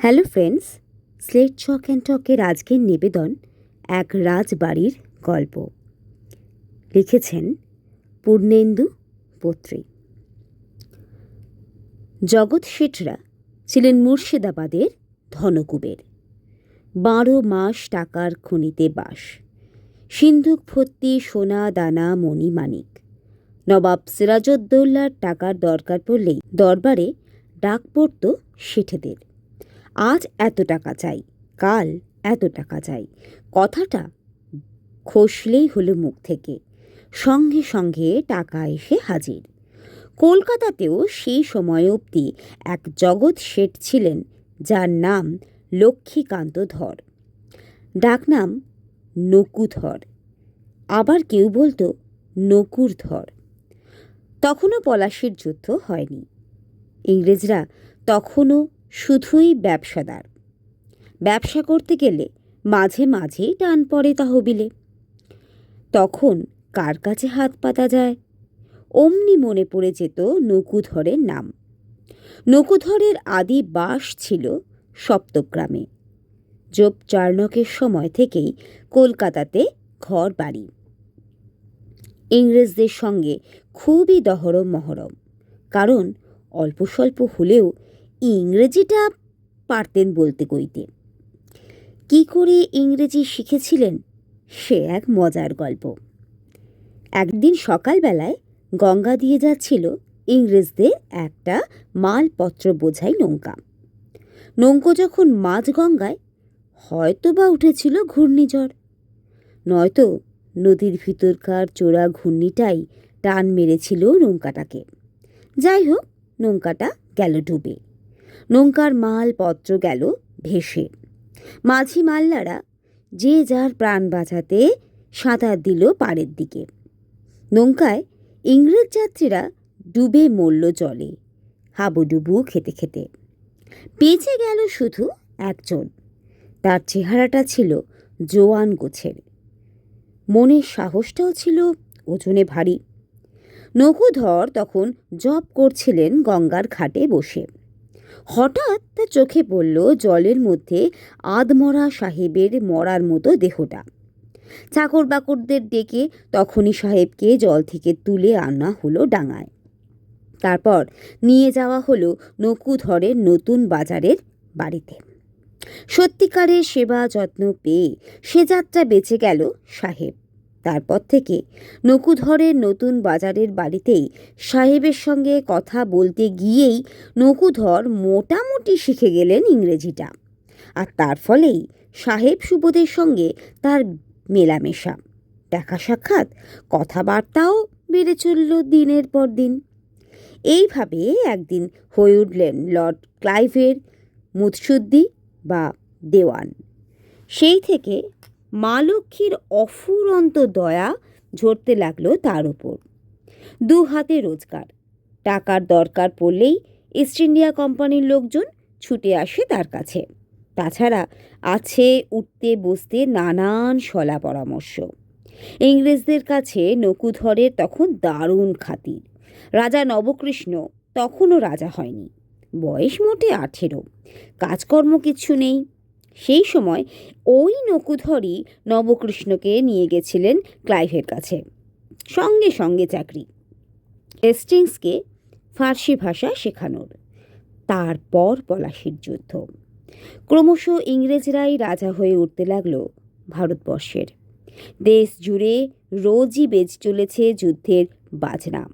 Hello friends, slate chalk and টকের আজকের নিবেদন এক রাজবাড়ির গল্প। লিখেছেন পূর্ণেন্দু পত্রী। জগৎ শেঠরা ছিলেন মুর্শিদাবাদের ধনকুবের। বারো মাস টাকার খনিতে বাস। সিন্ধুক ভর্তি সোনা, দানা মণিমাণিক নবাব সিরাজউদ্দৌলার টাকার দরকার পড়লেই দরবারে ডাক পড়ত শেঠেদের। আজ এত টাকা চাই, কাল এত টাকা চাই। কথাটা খসলেই হলো মুখ থেকে। সঙ্গে সঙ্গে টাকা এসে হাজির। কলকাতাতেও সেই সময় অবধি এক জগৎ শেঠ ছিলেন, যার নাম লক্ষ্মীকান্ত ধর। ডাকনাম নকুধর। আবার কেউ বলতো নকুর ধর। তখনও পলাশির যুদ্ধ হয়নি। ইংরেজরা তখনও শুধুই ব্যবসাদার। ব্যবসা করতে গেলে মাঝে মাঝেই টান পড়ে তহবিলে। তখন কার কাছে হাত পাতা যায়? অমনি মনে পড়ে যেত নকুধরের নাম। নকুধরের আদি বাস ছিল সপ্তগ্রামে। যোগ চার্নকের সময় থেকেই কলকাতাতে ঘর বাড়ি ইংরেজদের সঙ্গে খুবই দহরম মহরম, কারণ অল্প স্বল্প হলেও ইংরেজিটা পারতেন বলতে কইতে। কি করে ইংরেজি শিখেছিলেন? সে এক মজার গল্প। একদিন সকালবেলায় গঙ্গা দিয়ে যাচ্ছিল ইংরেজদের একটা মালপত্র বোঝাই নৌকা। নৌকো যখন মাঝ গঙ্গায় হয়তো বা উঠেছিল ঘূর্ণিঝড়। নয়তো নদীর ভিতরকার চোরা ঘূর্ণিটাই টান মেরেছিল নৌকাটাকে। যাই হোক, নৌকাটা গেল ডুবে। নৌকার মালপত্র গেল ভেসে। মাঝি মাল্লারা যে যার প্রাণ বাঁচাতে সাঁতার দিল পাড়ের দিকে। নৌকায় ইংরেজ যাত্রীরা ডুবে মরল জলে, হাবুডুবু খেতে খেতে। বেঁচে গেল শুধু একজন, তার চেহারাটা ছিল জোয়ান গোছের। মনের সাহসটাও ছিল ওজনে ভারী। নকুধর তখন জব করছিলেন গঙ্গার ঘাটে বসে। হঠাৎ তার চোখে পড়ল জলের মধ্যে আধমরা সাহেবের মরার মতো দেহটা। চাকর বাকরদের ডেকে তখনই সাহেবকে জল থেকে তুলে আনা হলো ডাঙায়। তারপর নিয়ে যাওয়া হলো নকুধরের নতুন বাজারের বাড়িতে। সত্যিকারের সেবা যত্ন পেয়ে সে যাত্রা বেঁচে গেল সাহেব। তারপর থেকে নকুধরের নতুন বাজারের বাড়িতেই সাহেবের সঙ্গে কথা বলতে গিয়েই নকুধর মোটামুটি শিখে গেলেন ইংরেজিটা। আর তার ফলেই সাহেব সুবোধের সঙ্গে তার মেলামেশা। দেখা সাক্ষাৎ কথাবার্তাও বেড়ে চলল দিনের পর দিন। এইভাবে একদিন হয়ে উঠলেন লর্ড ক্লাইভের মুৎসুদ্দি বা দেওয়ান। সেই থেকে মা লক্ষ্মীর অফুরন্ত দয়া ঝরতে লাগল তার উপর। দু হাতে রোজগার। টাকার দরকার পড়লেই ইস্ট ইন্ডিয়া কোম্পানির লোকজন ছুটে আসে তার কাছে। তাছাড়া আছে উঠতে বসতে নানান সলা পরামর্শ। ইংরেজদের কাছে নকুধরের তখন দারুণ খাতির। রাজা নবকৃষ্ণ তখনও রাজা হয়নি। বয়স মোটে আঠেরো। কাজকর্ম কিছু নেই। সেই সময় ওই নকুধরই নবকৃষ্ণকে নিয়ে গেছিলেন ক্লাইভের কাছে। সঙ্গে সঙ্গে চাকরি। হেস্টিংসকে ফার্সি ভাষা শেখানোর। তারপর পলাশির যুদ্ধ। ক্রমশ ইংরেজরাই রাজা হয়ে উঠতে লাগল ভারতবর্ষের। দেশ জুড়ে রোজই বেজ চলেছে যুদ্ধের বাজনা।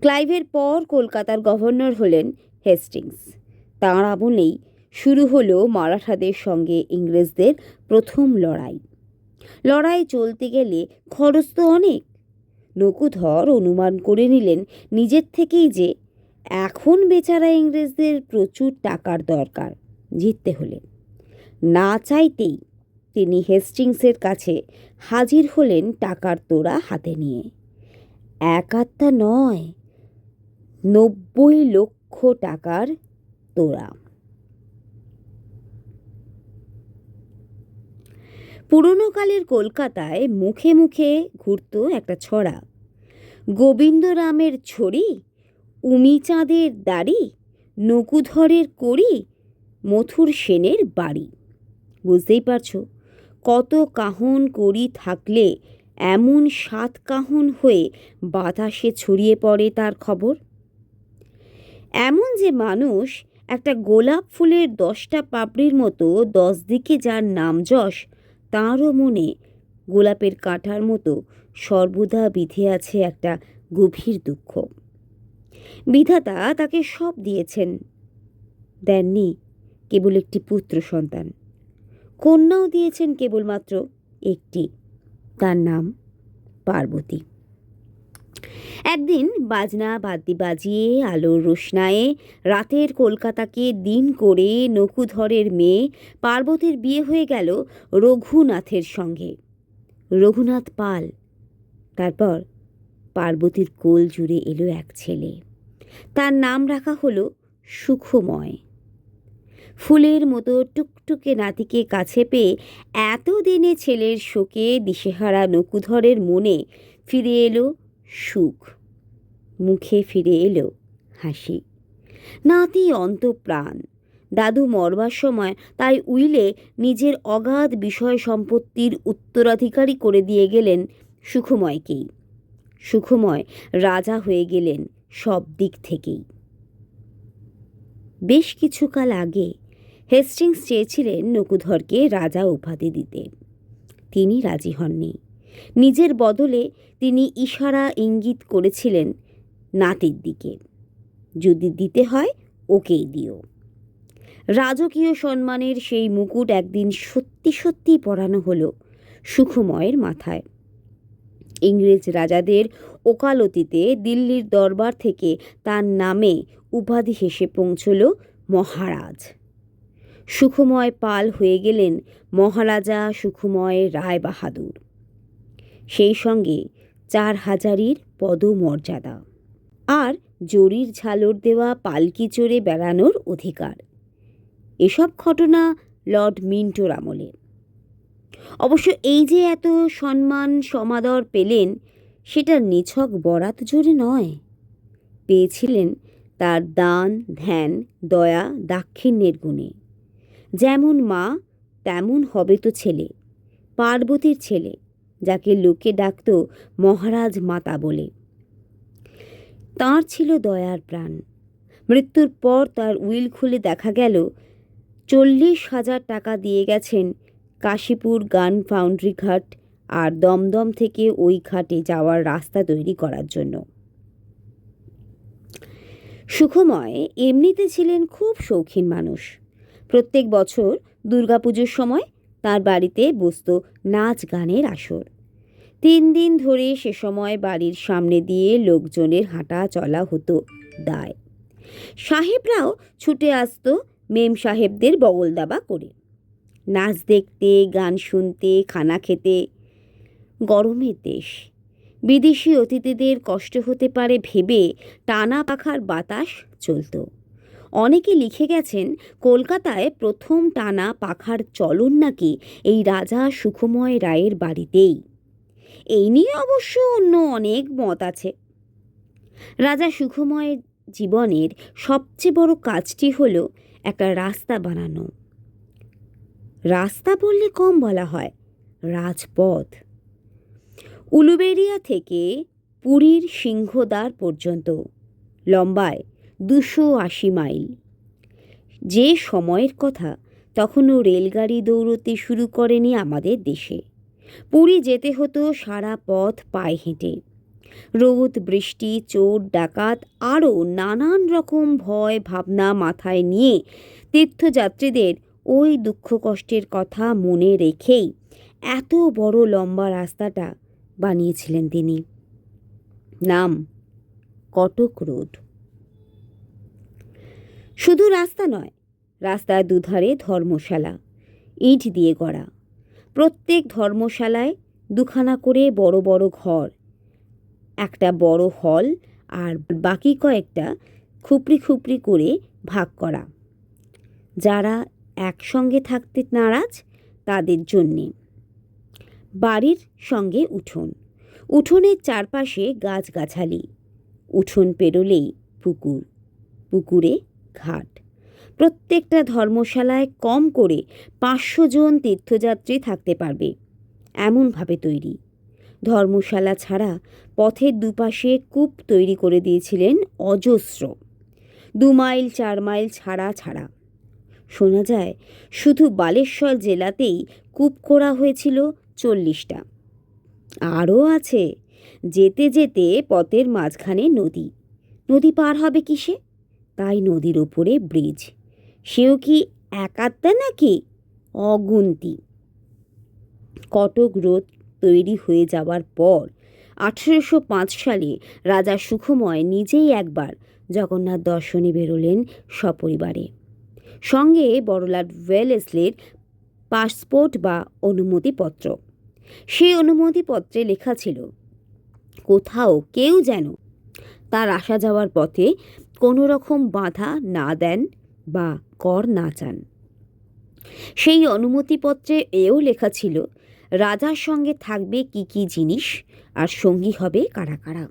ক্লাইভের পর কলকাতার গভর্নর হলেন হেস্টিংস। তাঁর আমলেই শুরু হলো মারাঠাদের সঙ্গে ইংরেজদের প্রথম লড়াই। লড়াই চলতে গেলে খরচ তো অনেক। নকুধর অনুমান করে নিলেন নিজের থেকেই যে এখন বেচারা ইংরেজদের প্রচুর টাকার দরকার, জিততে হলে। না চাইতেই তিনি হেস্টিংসের কাছে হাজির হলেন টাকার তোড়া হাতে নিয়ে। এক আত্মা নয়, নব্বই লক্ষ টাকার তোড়া। পুরনো কালের কলকাতায় মুখে মুখে ঘুরত একটা ছড়া। গোবিন্দরামের ছড়ি, উমিচাঁদের দাড়ি, নকুধরের কড়ি, মথুর সেনের বাড়ি। বুঝতেই পারছ, কত কাহন করি থাকলে এমন সাত কাহন হয়ে বাতাসে ছড়িয়ে পড়ে তার খবর। এমন যে মানুষ একটা গোলাপ ফুলের দশটা পাপড়ির মতো দশ দিকে যার নাম যশ তাঁরও মনে গোলাপের কাঁটার মতো সর্বদা বিধে আছে একটা গভীর দুঃখ। বিধাতা তাকে সব দিয়েছেন। দেননি কেবল একটি পুত্র সন্তান। কন্যাও দিয়েছেন কেবলমাত্র একটি, তার নাম পার্বতী। একদিন বাজনা বাদ্যি বাজিয়ে, আলোর রোশনায়ে, রাতের কলকাতাকে দিন করে নকুধরের মেয়ে পার্বতীর বিয়ে হয়ে গেল রঘুনাথের সঙ্গে। রঘুনাথ পাল, তারপর পার্বতীর কোল জুড়ে এলো এক ছেলে। তার নাম রাখা হলো সুখময়। ফুলের মতো টুকটুকে নাতিকে কাছে পেয়ে এতদিনে ছেলের শোকে দিশেহারা নকুধরের মনে ফিরে এলো সুখ। মুখে ফিরে এলো হাসি। নাতি অন্তপ্রাণ। দাদু মরবার সময় তাই উইলে নিজের অগাধ বিষয় সম্পত্তির উত্তরাধিকারী করে দিয়ে গেলেন সুখময়কেই। সুখময় রাজা হয়ে গেলেন সব দিক থেকেই। বেশ কিছুকাল আগে হেস্টিংস চেয়েছিলেন নকুধরকে রাজা উপাধি দিতে। তিনি রাজি হননি। নিজের বদলে তিনি ইশারা ইঙ্গিত করেছিলেন নাতির দিকে। যদি দিতে হয়, ওকেই দিও। রাজকীয় সম্মানের সেই মুকুট একদিন সত্যি সত্যি পরানো হলো সুখময়ের মাথায়। ইংরেজ রাজাদের ওকালতিতে দিল্লির দরবার থেকে তার নামে উপাধি হেসে পৌঁছল মহারাজ। সুখময় পাল হয়ে গেলেন মহারাজা সুখময় রায় বাহাদুর সেই সঙ্গে চার হাজারির পদমর্যাদা। আর জরির ঝালর দেওয়া পালকি চড়ে বেড়ানোর অধিকার। এসব ঘটনা লর্ড মিন্টোর আমলে। অবশ্য এই যে এত সম্মান সমাদর পেলেন, সেটা নিছক বরাত জোরে নয়। পেয়েছিলেন তার দান, ধ্যান, দয়া, দাক্ষিণ্যের গুণে। যেমন মা, তেমন হবে তো ছেলে, পার্বতীর ছেলে। যাকে লোকে ডাকত মহারাজ মাতা বলে। তাঁর ছিল দয়ার প্রাণ। মৃত্যুর পর তার উইল খুলে দেখা গেল, চল্লিশ হাজার টাকা দিয়ে গেছেন কাশীপুর গান ফাউন্ড্রি ঘাট আর দমদম থেকে ওই ঘাটে যাওয়ার রাস্তা তৈরি করার জন্য। সুখময়, এমনিতে ছিলেন খুব শৌখিন মানুষ। প্রত্যেক বছর দুর্গাপুজোর সময় তার বাড়িতে বসত নাচ গানের আসর। তিন দিন ধরে সে সময় বাড়ির সামনে দিয়ে লোকজনের হাঁটা চলা হতো দায়। সাহেবরাও ছুটে আসতো মেম সাহেবদের বগল দাবা করে। নাচ দেখতে, গান শুনতে, খানা খেতে। গরমের দেশ। বিদেশি অতিথিদের কষ্ট হতে পারে ভেবে টানা পাখার বাতাস চলত। অনেকে লিখে গেছেন, কলকাতায় প্রথম টানা পাখার চলন নাকি এই রাজা সুখময় রায়ের বাড়িতেই। এই নিয়ে অবশ্য অন্য অনেক মত আছে। রাজা সুখময়ের জীবনের সবচেয়ে বড় কাজটি হলো একটা রাস্তা বানানো। রাস্তা বললে কম বলা হয়, রাজপথ। উলুবেরিয়া থেকে পুরীর সিংহদ্বার পর্যন্ত, লম্বায় দুশো আশি মাইল। যে সময়ের কথা, তখনও রেলগাড়ি দৌড়তে শুরু করেনি আমাদের দেশে। পুরী যেতে হতো সারা পথ পায়ে হেঁটে। রোদ, বৃষ্টি, চোর, ডাকাত, আরও নানান রকম ভয় ভাবনা মাথায় নিয়ে তীর্থযাত্রীদের ওই দুঃখ কষ্টের কথা মনে রেখেই এত বড় লম্বা রাস্তাটা বানিয়েছিলেন তিনি। নাম, কটক রোড। শুধু রাস্তা নয়, রাস্তার দুধারে ধর্মশালা, ইট দিয়ে গড়া। প্রত্যেক ধর্মশালায় দুখানা করে বড় বড় ঘর, একটা বড় হল আর বাকি কয়েকটা খুপড়ি খুপড়ি করে ভাগ করা। যারা একসঙ্গে থাকতে নারাজ তাদের জন্যে। বাড়ির সঙ্গে উঠোন। উঠোনের চারপাশে গাছগাছালি। উঠোন পেরোলেই পুকুর। পুকুরে ঘাট। প্রত্যেকটা ধর্মশালায় কম করে পাঁচশো জন তীর্থযাত্রী থাকতে পারবে। এমনভাবে তৈরি। ধর্মশালা ছাড়া পথের দুপাশে কূপ তৈরি করে দিয়েছিলেন অজস্র। দু মাইল, চার মাইল ছাড়া ছাড়া। শোনা যায়, শুধু বালেশ্বর জেলাতেই কূপ করা হয়েছিল চল্লিশটা। আরও আছে, যেতে যেতে পথের মাঝখানে নদী। নদী পার হবে কিসে? তাই নদীর ওপরে ব্রিজ। সেও কি একাত্তা নাকি অগুন্তি? কটক রোড তৈরি হয়ে যাওয়ার পর আঠেরোশো পাঁচ সালে রাজা সুখময় নিজেই একবার জগন্নাথ দর্শনে বেরোলেন সপরিবারে। সঙ্গে বড়লাট ওয়েলেসলির পাসপোর্ট বা অনুমতিপত্র। সেই অনুমতিপত্রে লেখা ছিল, কোথাও কেউ যেন তার আসা যাওয়ার পথে কোনো রকম বাধা না দেন বা কর না চান। সেই অনুমতিপত্রে এও লেখা ছিল, রাজার সঙ্গে থাকবে কি কি জিনিস, আর সঙ্গী হবে কারা কারা।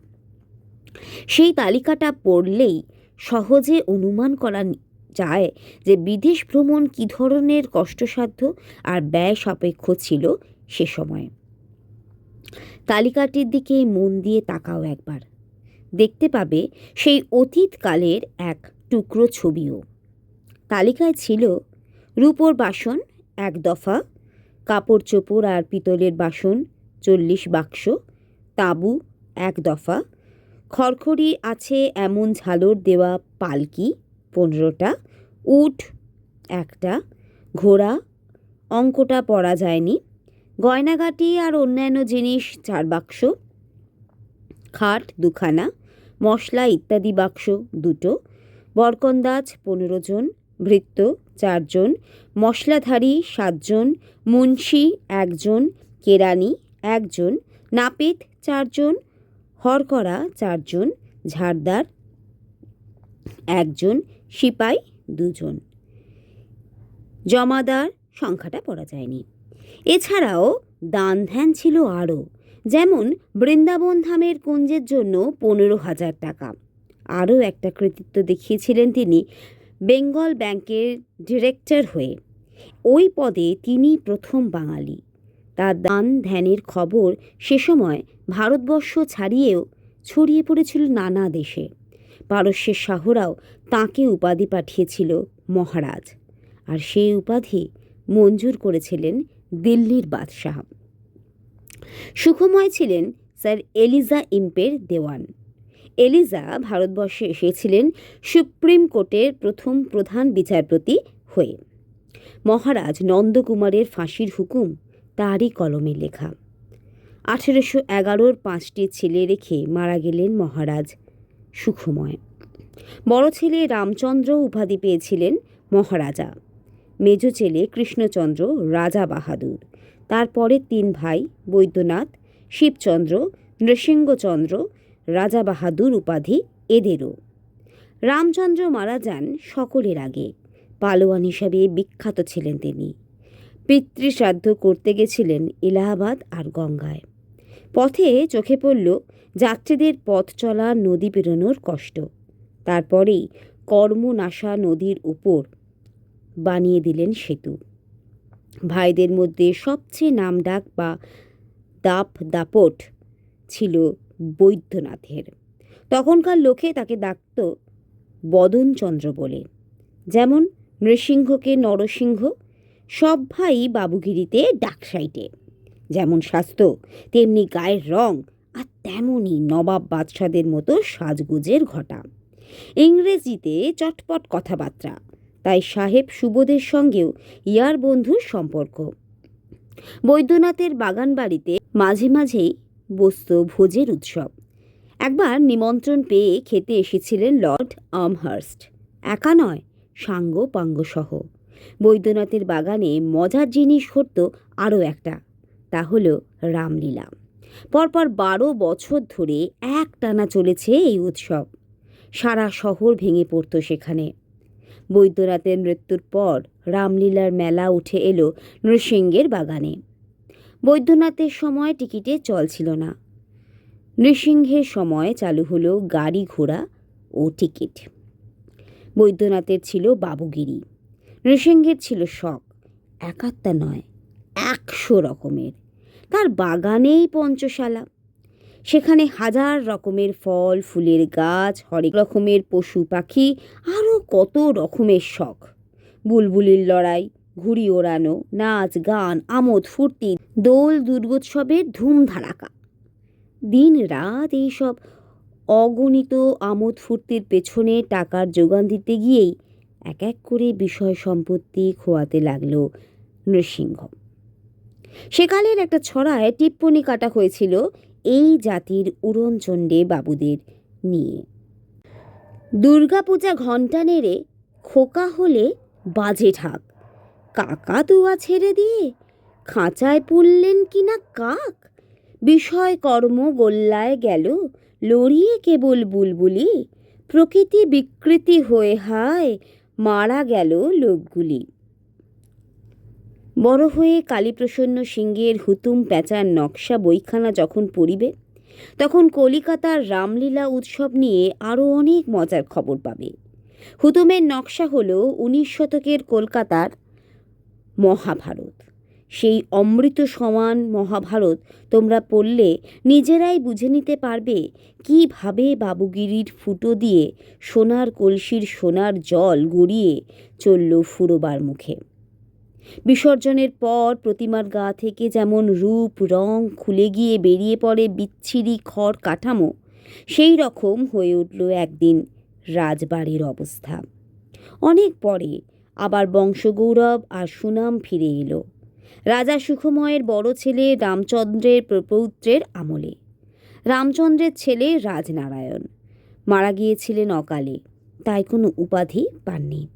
সেই তালিকাটা পড়লেই সহজে অনুমান করা যায় যে বিদেশ ভ্রমণ কী ধরনের কষ্টসাধ্য আর ব্যয় সাপেক্ষ ছিল সে সময়ে। তালিকাটির দিকে মন দিয়ে তাকাও একবার। দেখতে পাবে সেই অতীতকালের এক টুকরো ছবিও। তালিকায় ছিল রূপোর বাসন এক দফা কাপড় চোপড় আর পিতলের বাসন চল্লিশ বাক্স, তাঁবু এক দফা, খড়খড়ি আছে এমন ঝালর দেওয়া পালকি পনেরোটা, উট একটা, ঘোড়া অঙ্কটা পড়া যায়নি, গয়নাগাটি আর অন্যান্য জিনিস চার বাক্স, খাট দুখানা, মশলা ইত্যাদি বাক্স দুটো, বরকন্দাজ পনেরো জন ভৃত্য চারজন, মশলাধারী সাতজন, মুন্সি একজন কেরানি একজন, নাপিত চারজন, হরকরা চারজন, ঝাড়দার একজন, সিপাই দুজন। জমাদার সংখ্যাটা পড়া যায়নি। এছাড়াও দান ধ্যান ছিল আরও, যেমন বৃন্দাবন ধামের কুঞ্জের জন্য পনেরো হাজার টাকা। আরও একটা কৃতিত্ব দেখিয়েছিলেন তিনি বেঙ্গল ব্যাংকের ডিরেক্টর হয়ে। ওই পদে তিনি প্রথম বাঙালি। তার দান ধ্যানের খবর সে সময় ভারতবর্ষ ছাড়িয়েও ছড়িয়ে পড়েছিল নানা দেশে। পারস্যের শাহরাও তাঁকে উপাধি পাঠিয়েছিল মহারাজ। আর সেই উপাধি মঞ্জুর করেছিলেন দিল্লির বাদশাহ। সুখময় ছিলেন স্যার এলিজা ইম্পের দেওয়ান। এলিজা ভারতবর্ষে এসেছিলেন সুপ্রিম কোর্টের প্রথম প্রধান বিচারপতি হয়ে। মহারাজ নন্দকুমারের ফাঁসির হুকুম তারই কলমে লেখা। আঠেরোশো এগারোর পাঁচটি ছেলে রেখে মারা গেলেন মহারাজ সুখময়। বড় ছেলে রামচন্দ্র উপাধি পেয়েছিলেন মহারাজা। মেজ ছেলে কৃষ্ণচন্দ্র রাজা বাহাদুর। তারপরে তিন ভাই বৈদ্যনাথ, শিবচন্দ্র, নৃসিংহচন্দ্র রাজা বাহাদুর উপাধি এদেরও। রামচন্দ্র মারা যান সকলের আগে। পালোয়ান হিসাবে বিখ্যাত ছিলেন তিনি। পিতৃশ্রাদ্ধ করতে গেছিলেন এলাহাবাদ আর গঙ্গায়। পথে চোখে পড়ল যাত্রীদের পথ চলা, নদী পেরোনোর কষ্ট। তারপরেই কর্মনাশা নদীর উপর বানিয়ে দিলেন সেতু। ভাইদের মধ্যে সবচেয়ে নামডাক বা দাপ দাপট ছিল বৈদ্যনাথের। তখনকার লোকে তাকে ডাকত বদনচন্দ্র বলে। যেমন নৃসিংহকে নরসিংহ, সব ভাই বাবুগিরিতে ডাকসাইটে যেমন স্বাস্থ্য, তেমনি গায়ের রং, আর তেমনই নবাব বাদশাদের মতো সাজগুজের ঘটা। ইংরেজিতে চটপট কথাবার্তা, তাই সাহেব সুবোধের সঙ্গেও ইয়ার বন্ধুর সম্পর্ক। বৈদ্যনাথের বাগান বাড়িতে মাঝে মাঝেই বসত ভোজের উৎসব। একবার নিমন্ত্রণ পেয়ে খেতে এসেছিলেন লর্ড আমহার্স্ট। একা নয় সাঙ্গ পাঙ্গসহ বৈদ্যনাথের বাগানে মজার জিনিস ঘটত আরও একটা, তা হলো রামলীলা। পরপর বারো বছর ধরে এক টানা চলেছে এই উৎসব। সারা শহর ভেঙে পড়ত সেখানে। বৈদ্যনাথের মৃত্যুর পর রামলীলার মেলা উঠে এলো নৃসিংহের বাগানে। বৈদ্যনাথের সময় টিকিটে চল ছিল না। নৃসিংহের সময় চালু হলো গাড়ি ঘোড়া ও টিকিট। বৈদ্যনাথের ছিল বাবুগিরি। নৃসিংহের ছিল শখ। একাত্তা নয়, একশো রকমের। তার বাগানেই পঞ্চশালা। সেখানে হাজার রকমের ফল, ফুলের গাছ, হরেক রকমের পশু পাখি, আরও কত রকমের শখ। বুলবুলির লড়াই, ঘুড়ি ওড়ানো, নাচ, গান, আমোদ, ফুর্তি। দোল দুর্গোৎসবের ধুমধারাকা দিন রাত এইসব অগণিত আমোদ ফুর্তির পেছনে টাকার যোগান দিতে গিয়েই এক এক করে বিষয় সম্পত্তি খোয়াতে লাগল নৃসিংহ। সেকালের একটা ছড়ায় টিপ্পনি কাটা হয়েছিল এই জাতির উড়নচণ্ডে বাবুদের নিয়ে। দুর্গাপূজা ঘণ্টা নেড়ে খোকা হলে বাজে ঢাক কাকা তুয়া ছেড়ে দিয়ে খাঁচায় পুললেন কিনা কাক? বিষয় কর্ম গোল্লায় গেল, লড়িয়ে কেবল বুলবুলি। প্রকৃতি বিকৃতি হয়ে হায়, মারা গেল লোকগুলি। বড় হয়ে কালীপ্রসন্ন সিংহের হুতুম প্যাঁচার নকশা বইখানা যখন পড়িবে, তখন কলিকাতার রামলীলা উৎসব নিয়ে আরও অনেক মজার খবর পাবে। হুতুমের নকশা হলো উনিশ শতকের কলকাতার মহাভারত। সেই অমৃত সমান মহাভারত তোমরা পড়লে নিজেরাই বুঝে নিতে পারবে কীভাবে বাবুগিরির ফুটো দিয়ে সোনার কলসির সোনার জল গড়িয়ে চলল ফুরোবার মুখে। বিসর্জনের পর প্রতিমার গা থেকে যেমন রূপ, রং খুলে গিয়ে বেরিয়ে পড়ে বিচ্ছিরি খড় কাঠামো, সেই রকম হয়ে উঠল একদিন রাজবাড়ির অবস্থা। অনেক পরে আবার বংশগৌরব আর সুনাম ফিরে এলো। রাজা সুখময়ের বড় ছেলে রামচন্দ্রের প্রপৌত্রের আমলে। রামচন্দ্রের ছেলে রাজনারায়ণ। মারা গিয়েছিলেন অকালে, তাই কোনো উপাধি পাননি।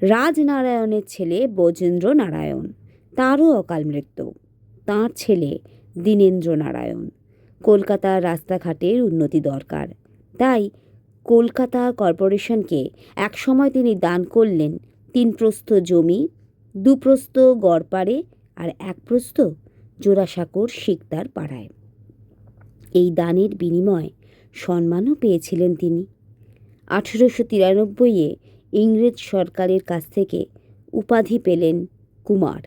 রাজনারায়ণের ছেলে বজেন্দ্র নারায়ণ তারও অকাল মৃত্যু। তাঁর ছেলে দীনেন্দ্র নারায়ণ কলকাতার রাস্তাঘাটের উন্নতি দরকার। তাই কলকাতা কর্পোরেশনকে একসময় তিনি দান করলেন তিন প্রস্থ জমি, দুপ্রস্থ গড়পাড়ে আর এক প্রস্থ জোড়াসাঁকোর শিকদার পাড়ায়। এই দানের বিনিময়ে সম্মানও পেয়েছিলেন তিনি। আঠেরোশো তিরানব্বইয়ে ইংরেজ সরকারের কাছ থেকে উপাধি পেলেন কুমার,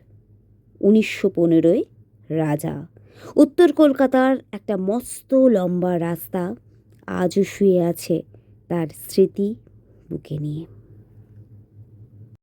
উনিশশো পনেরোয় রাজা। উত্তর কলকাতার একটা মস্ত লম্বা রাস্তা আজও শুয়ে আছে তার স্মৃতি বুকে নিয়ে।